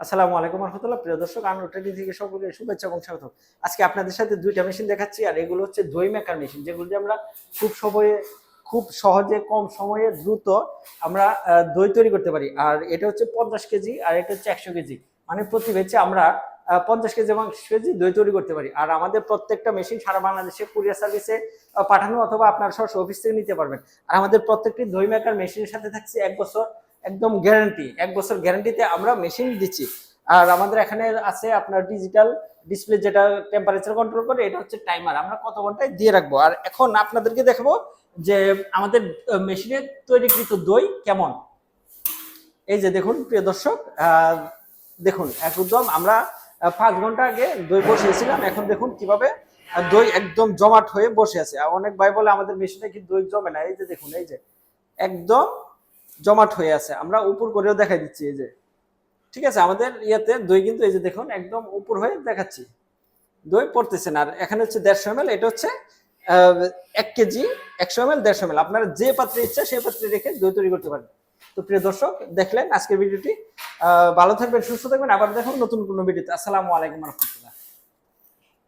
আসসালামু আলাইকুম রহমতুল্লাহ। প্রিয় দর্শক ট্রেডিং থেকে সকলকে শুভেচ্ছা এবং স্বাগত। আজকে আপনাদের সাথে দুইটা মেশিন দেখাচ্ছি, আর এগুলো হচ্ছে দই মেকার মেশিন যেগুলো দিয়ে আমরা খুব সময়ে, খুব সহজে, কম সময়ে দ্রুত আমরা দই তৈরি করতে পারি। আর এটা হচ্ছে পঞ্চাশ কেজি, আর এটা হচ্ছে একশো কেজি। মানে প্রতি বেচে আমরা পঞ্চাশ কেজি এবং কেজি দই তৈরি করতে পারি। আর আমাদের প্রত্যেকটা মেশিন সারা বাংলাদেশে কুরিয়ার সার্ভিসে পাঠানো অথবা আপনার সরাসরি অফিস থেকে নিতে পারবেন। আর আমাদের প্রত্যেকটি দই মেকার মেশিনের সাথে থাকছে এক বছর একদম গ্যারান্টি এক বছর গ্যারান্টিতে আমরা মেশিন দিচ্ছি। আর আমাদের এখানে আছে আপনার ডিজিটাল ডিসপ্লে যেটা টেম্পারেচার কন্ট্রোল করে, এটা হচ্ছে টাইমার আমরা কত ঘন্টায় দিয়ে রাখব? আর এখন আপনাদেরকে দেখাবো যে আমাদের মেশিনের তৈরিকৃত দই কেমন। এই যে দেখুন, প্রিয় দর্শক দেখুন, একদম আমরা পাঁচ ঘণ্টা আগে দই বসিয়েছিলাম। এখন দেখুন কীভাবে দই একদম জমাট হয়ে বসে আছে। অনেক ভাই বলে আমাদের মেশিনে কি দই জমে না? এই যে দেখুন, এই যে, একদম জমাট হয়ে আছে। আমরা উপর করেও দেখাই দিচ্ছি এই যে। ঠিক আছে? আমাদের ইয়েতে দই কিন্তু এই যে দেখুন, একদম উপর হয়ে দেখাচ্ছি। দই পড়তেছে না। আর এখানে হচ্ছে দেড়শো এম এটা হচ্ছে এক কেজি, একশো এম এল দেড়শো এম আপনারা যে পাত্রে ইচ্ছা সেই পাত্রে রেখে দই তৈরি করতে পারেন। তো প্রিয় দর্শক, দেখলেন আজকের ভিডিওটি। ভালো থাকবেন, সুস্থ থাকবেন। আবার দেখুন নতুন কোনো ভিডিওতে। আসসালামু আলাইকুম রহমতুল্লাহ।